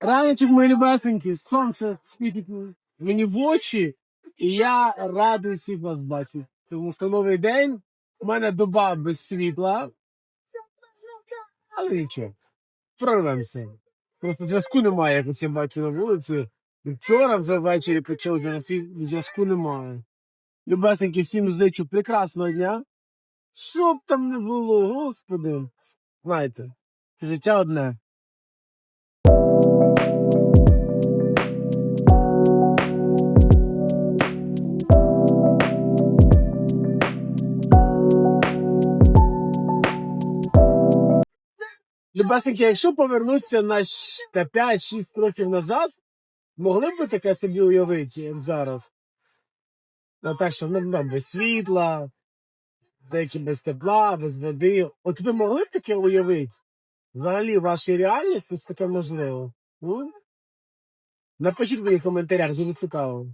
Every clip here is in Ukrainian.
Раночок, мої любесенькі, сонце світить мені в очі, і я радий всіх вас бачити. Тому що новий день, у мене доба без світла. Але нічого, прорвемося. Просто зв'язку немає, якось я бачу на вулиці. Вчора вже ввечері почав вже зв'язку немає. Любесенькі, всім зичу прекрасного дня. Що б там не було, господи. Знаєте, життя одне. Любесеньки, якщо повернутися на 5-6 років назад, могли б ви таке собі уявити, як зараз? Ну, так, що ну, ну, без світла, деякі без тепла, без води. От ви могли б таке уявити? Взагалі, в вашій реальності це таке можливо? Ну? Напишіть мені в коментарях, дуже цікаво.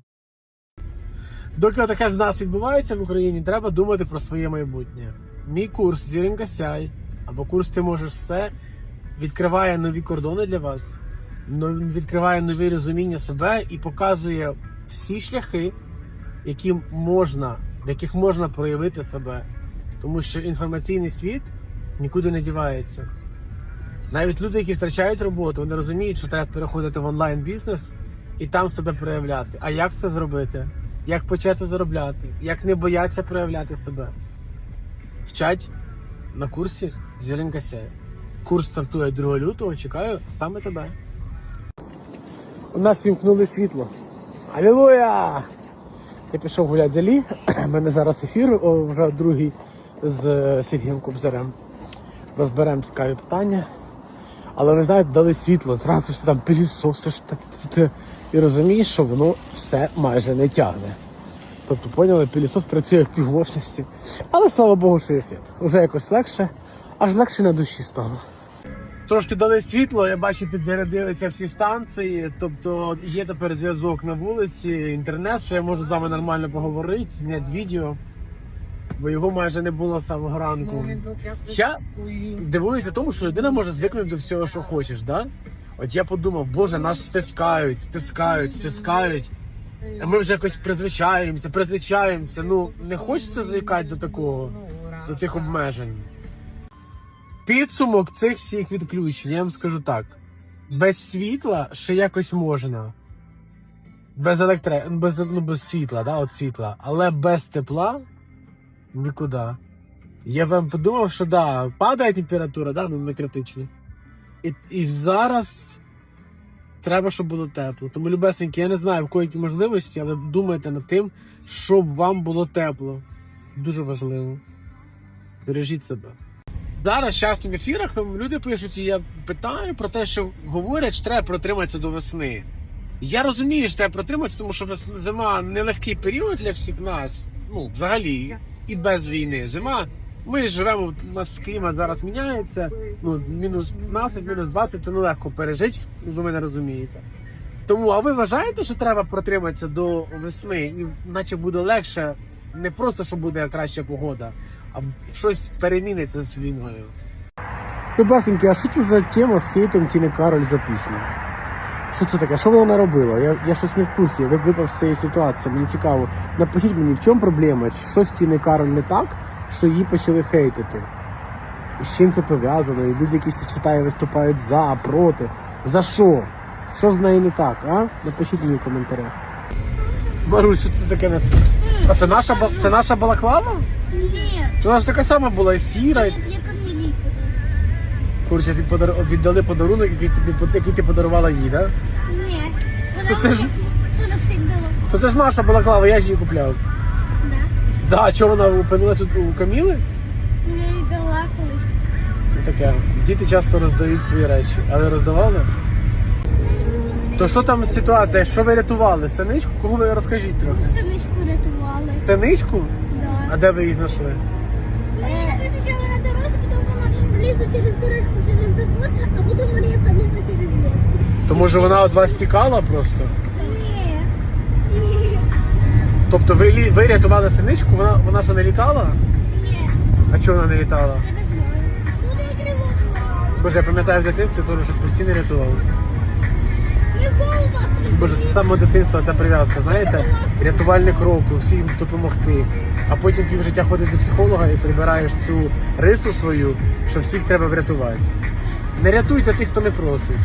Доки таке в нас відбувається в Україні, треба думати про своє майбутнє. Мій курс Зіринка Сяй або курс Ти можеш все відкриває нові кордони для вас, відкриває нові розуміння себе і показує всі шляхи, які можна, в яких можна проявити себе. Тому що інформаційний світ нікуди не дівається. Навіть люди, які втрачають роботу, вони розуміють, що треба переходити в онлайн бізнес і там себе проявляти. А як це зробити? Як почати заробляти? Як не бояться проявляти себе? Вчать на курсі Зіринка Сяє. Курс стартує 2 лютого, чекаю саме тебе. У нас вімкнули світло. Алілуя! Я пішов гуляти за лі. У мене зараз ефір, о, вже другий з е, Сергієм Кобзарем. Розберемо цікаві питання. Але ви знаєте, дали світло, зразу все там та. і розумієш, що воно все майже не тягне. Тобто, поняли, пилісос працює в півмощності. Але слава Богу, що є світ. Уже якось легше, аж легше на душі стало. Трошки дали світло, я бачу, підзарядилися всі станції. Тобто є тепер зв'язок на вулиці, інтернет, що я можу з вами нормально поговорити, зняти відео, бо його майже не було з самого ранку. Я дивуюся тому, що людина може звикнути до всього, що хочеш, да? От я подумав, боже, нас стискають, стискають, стискають. А ми вже якось призвичаємося, призвичаємося. Ну, не хочеться звикати до такого, до цих обмежень. Підсумок цих всіх відключень, я вам скажу так: без світла ще якось можна. Без електри... без, ну, без світла, да, от світла, але без тепла нікуди. Я вам подумав, що да, падає температура, да, ну не критично. І, і зараз треба, щоб було тепло. Тому, любесеньки, я не знаю, в кої можливості, але думайте над тим, щоб вам було тепло. Дуже важливо. Бережіть себе. Зараз часто в ефірах люди пишуть, і я питаю про те, що говорять, що треба протриматися до весни. Я розумію, що треба протриматися, тому що зима нелегкий період для всіх нас. Ну, взагалі, і без війни. Зима. Ми живемо, у нас клімат зараз міняється. Ну, мінус 15, мінус 20 це нелегко пережити, ви мене розумієте. Тому, а ви вважаєте, що треба протриматися до весни, і наче буде легше, не просто що буде краща погода, а щось переміниться з війною. Любасеньки, а що це за тема з хейтом Тіни Кароль за пісню? Що це таке? Що вона наробила? Я, я щось не в курсі, я випав з цієї ситуації, мені цікаво. Напишіть мені, в чому проблема? Що з Тіни Кароль не так, що її почали хейтити? І з чим це пов'язано? І люди, які це читають, виступають за, проти. За що? Що з нею не так, а? Напишіть мені в коментарях. Марусь, що це таке? А це наша, ба- це наша балаклава? Ні, Це вона ж така сама була і сіра. і- я камілі. Подар... віддали подарунок, який, тобі, який ти подарувала їй, так? Да? Ні, То вона це ж- мені. То це ж наша балаклава, я ж її купляв. Да. Да, а чого вона опинилася у у Каміли? Я дала колись. Таке. Діти часто роздають свої речі, але роздавали. То що там ситуація? Що ви рятували? Синичку? Кого ви розкажіть трохи? Синичку рятували. Синичку? А Да. де ви її знайшли? Марія вибіжала на дорозі, потім вона влізла через дорожку через забор, а потім Марія полізла через ліс. То може вона від вас тікала просто? Ні. Тобто ви, лі- ви рятували синичку, вона, вона що не літала? Ні, А чого вона не літала? я не знаю. Я криво. Боже, я пам'ятаю в дитинстві, теж щось постійно рятував. Боже, це саме дитинство та прив'язка, знаєте? Рятувальник року, всім допомогти. А потім півжиття ходиш до психолога і прибираєш цю рису свою, що всіх треба врятувати. Не рятуйте тих, хто не просить.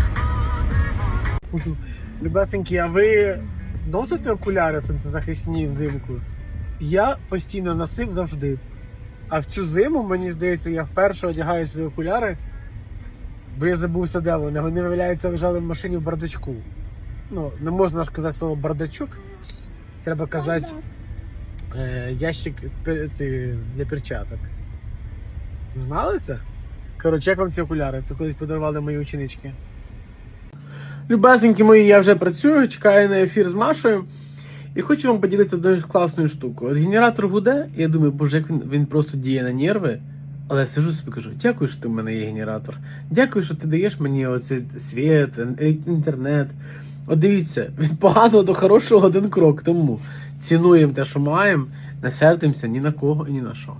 Любесенькі, а ви носите окуляри сонцезахисні взимку? Я постійно носив завжди. А в цю зиму, мені здається, я вперше одягаю свої окуляри, бо я забувся, де вони. Вони, виявляється, лежали в машині в бардачку. Ну, не можна ж казати слово бардачок. Треба казати е, ящик пер- ці, для перчаток. Знали це? Коротше, як вам ці окуляри? Це колись подарували мої ученички. Любесенькі мої, я вже працюю, чекаю на ефір з Машою. І хочу вам поділитися одною класною штукою. От генератор гуде, і я думаю, боже, як він, він просто діє на нерви. Але сижу собі кажу, дякую, що ти в мене є генератор. Дякую, що ти даєш мені оцей світ, е- інтернет. От дивіться, від поганого до хорошого один крок. Тому цінуємо те, що маємо, не сердимося ні на кого і ні на що.